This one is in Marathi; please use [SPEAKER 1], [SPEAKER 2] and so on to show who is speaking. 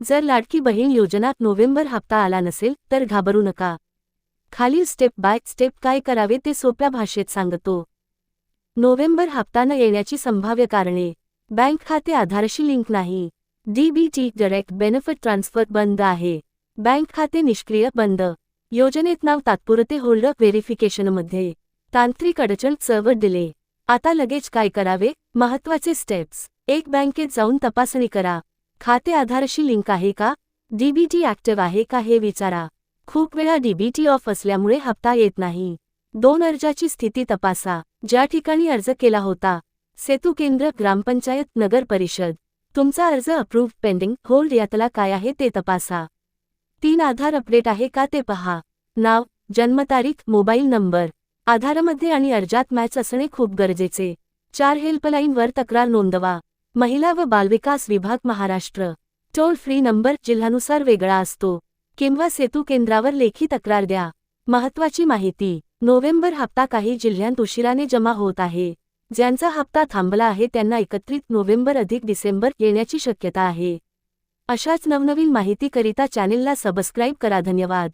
[SPEAKER 1] जर लाडकी बहीण योजनात नोव्हेंबर हप्ता आला नसेल तर घाबरू नका. खालील स्टेप बाय स्टेप काय करावे ते सोप्या भाषेत सांगतो. नोव्हेंबर हप्ता न येण्याची संभाव्य कारणे. बँक खाते आधारशी लिंक नाही. डीबीटी डायरेक्ट बेनिफिट ट्रान्सफर बंद आहे. बँक खाते निष्क्रिय बंद. योजनेत नाव तात्पुरते होल्डर व्हेरिफिकेशनमध्ये तांत्रिक अडचण सर्व दिले आता लगेच काय करावे? महत्त्वाचे स्टेप्स एक बँकेत जाऊन तपासणी करा. खाते आधारशी लिंक आहे का? डीबीटी ऍक्टिव्ह आहे का हे विचारा. खूप वेळा डीबीटी ऑफ असल्यामुळे हप्ता येत नाही. दोन अर्जाची स्थिती तपासा. ज्या ठिकाणी अर्ज केला होता सेतू केंद्र ग्रामपंचायत नगर परिषद. तुमचा अर्ज अप्रूव्ह पेंडिंग होल्ड यातला काय आहे ते तपासा. तीन आधार अपडेट आहे का ते पहा. नाव जन्मतारीख मोबाईल नंबर. आधारमध्ये आणि अर्जात मॅच असणे खूप गरजेचे. चार हेल्पलाईनवर तक्रार नोंदवा. महिला व बालविकास विभाग महाराष्ट्र. टोल फ्री नंबर जिल्ह्यानुसार वेगळा असतो. किंवा सेतू केंद्रावर लेखी तक्रार द्या. महत्वाची माहिती. नोव्हेंबर हप्ता काही जिल्ह्यांत उशिराने जमा होत आहे. ज्यांचा हप्ता थांबला आहे त्यांना एकत्रित नोव्हेंबर अधिक डिसेंबर येण्याची शक्यता आहे. अशाच नवनवीन माहितीकरिता चॅनेलला सबस्क्राईब करा. धन्यवाद.